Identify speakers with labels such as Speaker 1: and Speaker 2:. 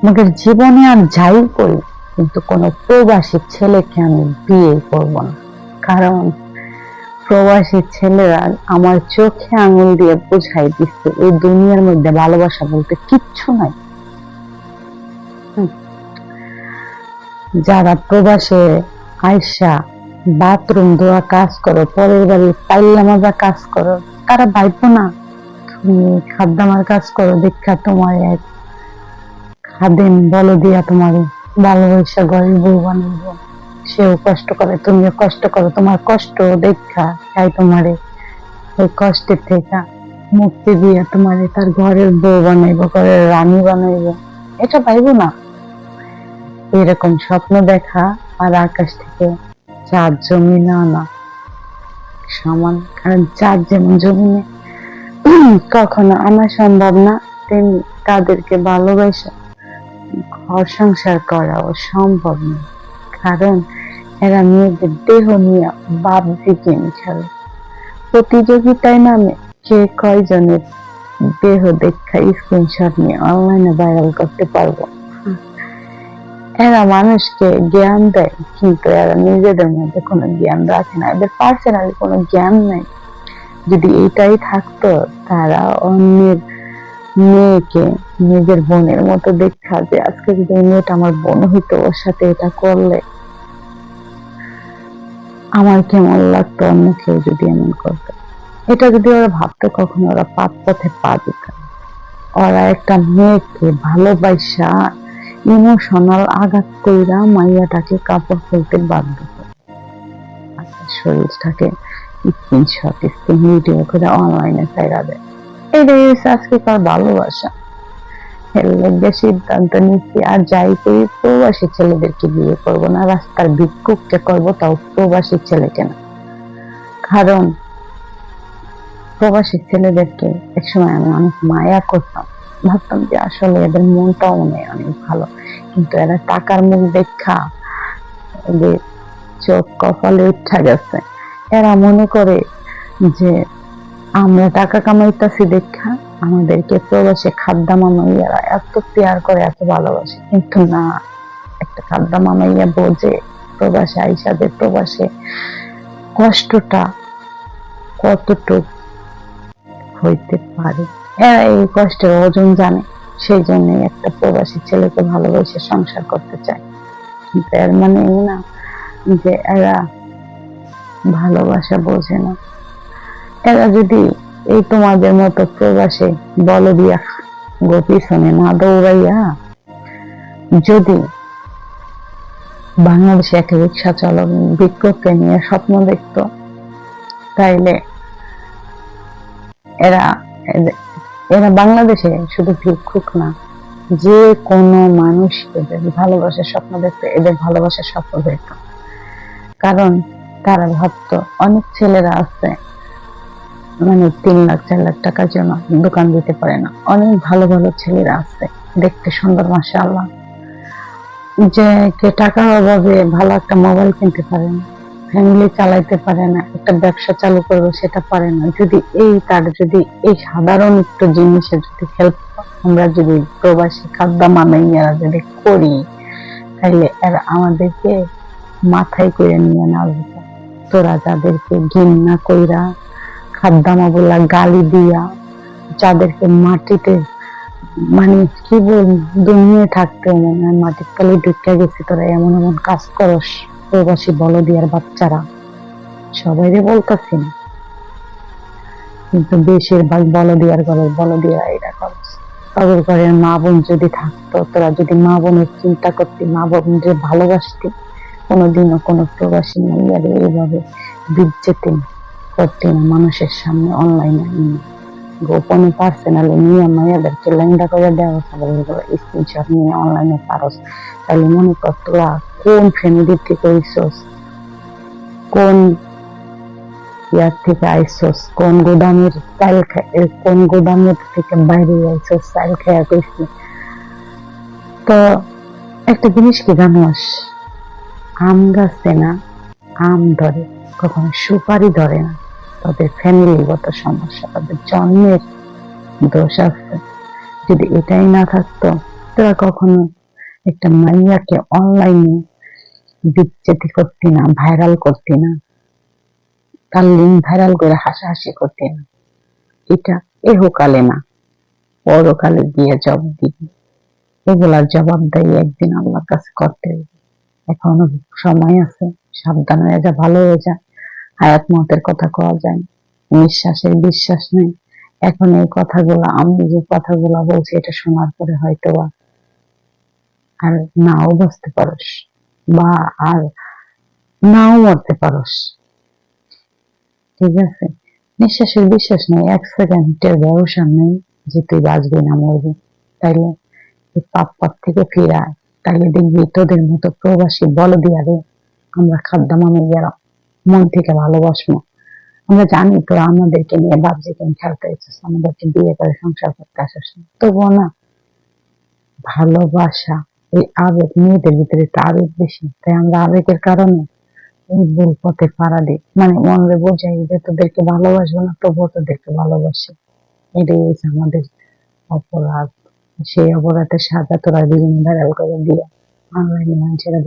Speaker 1: আমাদের জীবনে আর যাই করি, কিন্তু কোনো প্রবাসী ছেলেকে আমি বিয়ে করব না। কারণ প্রবাসী ছেলেরা আমার চোখে আঙুল দিয়ে বুঝাই দিচ্ছে, এই দুনিয়ার মধ্যে ভালোবাসা বলতে কিচ্ছু নাই। যারা প্রবাসে আয়সা বাথরুম, ধোয়া কাজ করো, পরের বাড়ি পাইলা মাজা কাজ করো, তারা ভাইবো না। তুমি খাদ্দামার কাজ করো দীক্ষা তোমার এক খাদেন বলো দিয়া তোমার, ভালোবাসা ঘরের বউ সেও কষ্ট করে, তুমিও কষ্ট করো। তোমার কষ্ট দেখা তাই তোমারে। ওই কষ্টের থেকে মুক্তি দিয়ে তোমারে তার ঘরের বউ বানাইবো, ঘরের রানী বানাইবো। এটা পাইবো না। এরকম স্বপ্ন দেখা আর আকাশ থেকে চাঁদ জমিনে আনা। সমান, কারণ চাঁদ যেমন জমিনে, কখনো আনা সম্ভব না, তেমনি তাদেরকে ভালোবাসা ঘর সংসার করাও সম্ভব না। কারণ এরা মেয়েদের দেহ নিয়ে বাবজি গেম খেলে প্রতিযোগিতায় নামে কে কয়জনের দেহ দেখা স্ক্রিনশট নিয়ে অনলাইনে ভাইরাল করতে পারব। এরা মানুষকে জ্ঞান দেয়, কিন্তু এরা নিজেদের মধ্যে কোনো জ্ঞান রাখে না। এদের পার্সোনালি কোনো জ্ঞান নেই। যদি এটাই থাকতো, তারা অন্যের মেয়েকে নিজের বোনের মতো দেখা যে আজকে যদি মেয়েটা আমার বোন হইতো ওর সাথে এটা করলে আমার কেমন লাগতো অন্য কেউ যদি এমন করতো? এটা যদি ওরা ভাবতো কখনো ওরা পাপ পথে পা দিত। ওরা একটা মেয়েকে ভালোবাসা ইমোশনাল আঘাত কইরা মাইয়াটাকে কাপড় খুলতে বাধ্য আচ্ছা, শরীরটাকে স্ক্রিনশট স্ক্রিন ভিডিও করে অনলাইনে ছাইরা দেয়। এটাই হচ্ছে আজকেকার ভালোবাসা। এর সিদ্ধান্ত নিচ্ছি, আর যাই করি প্রবাসী ছেলেদেরকে বিয়ে করব না, রাস্তার ভিক্ষুককে করব, তাও প্রবাসী ছেলেকে না। কারণ প্রবাসী ছেলেদেরকে একসময় আমি অনেক মায়া করতাম। ভাবতাম যে আসলে এদের মনটাও মনে অনেক ভালো। কিন্তু এরা টাকার মুখ দেখা যে চোখ কপালে উঠা গেছে। এরা মনে করে যে আমরা টাকা কামাইতেছি দেখা আমাদেরকে প্রবাসে খাদ্যা মামাইয়ারা এত পেয়ার করে, এত ভালোবাসে। কিন্তু না, একটা খাদ্যা মামাইয়া বোঝে প্রবাসে আইসাদের প্রবাসে কষ্টটা কতটুক হইতে পারে। এরা এই কষ্টের ওজন জানে, সেই জন্য একটা প্রবাসী ছেলেকে ভালোবেসে সংসার করতে চায়। কিন্তু এর মানে এই না যে এরা ভালোবাসা বোঝে না। এরা যদি এই তোমাদের মতো প্রবাসে বল দিয়া গো পিছনে না দৌড়াইয়া, যদি বাংলাদেশে একটা রিক্সা চালক বিক্ষোভকে নিয়ে স্বপ্ন দেখতো, তাইলে এরা এরা বাংলাদেশে শুধু ভিক্ষুক না, যে কোনো মানুষ এদের ভালোবাসার স্বপ্ন দেখতো, এদের ভালোবাসার স্বপ্ন দেখতো। কারণ তারা ভাবতো, অনেক ছেলেরা আছে মানে তিন লাখ, চার লাখ টাকার জন্য দোকান দিতে পারে না। অনেক ভালো ভালো ছেলেরা আছে, দেখতে সুন্দর মাসা আল্লাহ যে কে টাকার অভাবে ভালো একটা মোবাইল কিনতে পারে না ফ্যামিলি চালাইতে পারে না, একটা ব্যবসা চালু করবে সেটা পারে না। যদি এই তার, যদি এই সাধারণ একটু জিনিসে যদি হেল্প আমরা যদি প্রবাসী খাদ্য মানাইয়ারা যদি করি তাহলে এরা আমাদেরকে মাথায় করে নিয়ে না তোরা যাদেরকে ঘৃণা কইরা খাদ্দামা বলা গালি দিয়া, যাদেরকে মাটিতে মানে কি বল দুনিয়ে থাকতে মনে মাটির তলে ঢুকে গেছি তোরা, এমন এমন কাজ করস, প্রবাসী বলদিয়ার বাচ্চারা। সবাই রে বলতেছি কিন্তু বেশিরভাগ বলদিয়ার ঘরের বলদিয়া এটা করস তাদের ঘরের মা বোন যদি থাকতো, তোরা যদি মা বোনের চিন্তা করতি, মা বোন যে ভালোবাসতি, কোনোদিনও কোনো প্রবাসী নারীরা এইভাবে বিজ্জেতে করতে না মানুষের সামনে অনলাইনে গোপনে পার্সোনালি নিয়ে মায়াদেরকে লেঙ্গা করে দেওয়া সবাই স্ক্রিনশট নিয়ে অনলাইনে পারস। তাহলে মনে কর তোরা কোন ফ্যামিলি থেকে হইছস কোন ইয়ার থেকে আইসস? কোন গোদামের চাল কোন গোদামের থেকে বাইরে আইসস? চাল খেয়া কইছি তো একটা জিনিস কি জানোস? আম গাছে না, আম ধরে, কখনো সুপারি ধরে না। তাদের ফ্যামিলিগত সমস্যা, তাদের জন্মের দোষ আছে। যদি এটাই না থাকতো, তোরা কখনো একটা মাইয়াকে অনলাইনে বিচ্ছেদি করতি না ভাইরাল করতি না, তার লিঙ্ক ভাইরাল করে হাসাহাসি করতি না। এটা এহকালে না, পরকালে গিয়ে জব দিবি। এগুলার জবাব দেয় একদিন আল্লাহর কাছে করতে হবে। এখনও সময় আছে, সাবধান হয়ে যা, ভালো হয়ে যা। হায়াত মতের কথা কওয়া যায় নিঃশ্বাসের বিশ্বাস নেই। এখন এই কথাগুলো, আমি যে কথাগুলো বলছি, এটা শোনার পরে হয়তো বা আর নাও বুঝতে পারস বা আর নাও মরতে পারস। ঠিক আছে? নিঃশ্বাসের বিশ্বাস নেই। এক সেকেন্ডের ভরসা নেই যে তুই বাঁচবি না মরবি। তাইলে পাপ পাপ থেকে ফিরে আয় তাইলে দেখবি তোদের মতো প্রবাসী বল দিয়া রে আমরা খাদ্যামামে যারা মন থেকে ভালোবাসবো। আমরা জানি তোরা আমাদেরকে নিয়ে বাবজি কেন খেলতে এসেছিস আমাদেরকে বিয়ে করে সংসার করতে আসিস না। তবুও না, ভালোবাসা, এই আবেগ মেয়েদের ভিতরে তো আবেগ বেশি, তাই আমরা আবেগের কারণে এই ভুল পথে পাড়া দিই। মানে মনে বোঝাই যে তোদেরকে ভালোবাসবো না, তবুও তোদেরকে ভালোবাসি। এটাই হচ্ছে আমাদের অপরাধ। সেই অপরাধের সাজা তোরা বিভিন্ন ভাইরাল করে দিয়ে অনলাইনে মানুষেরা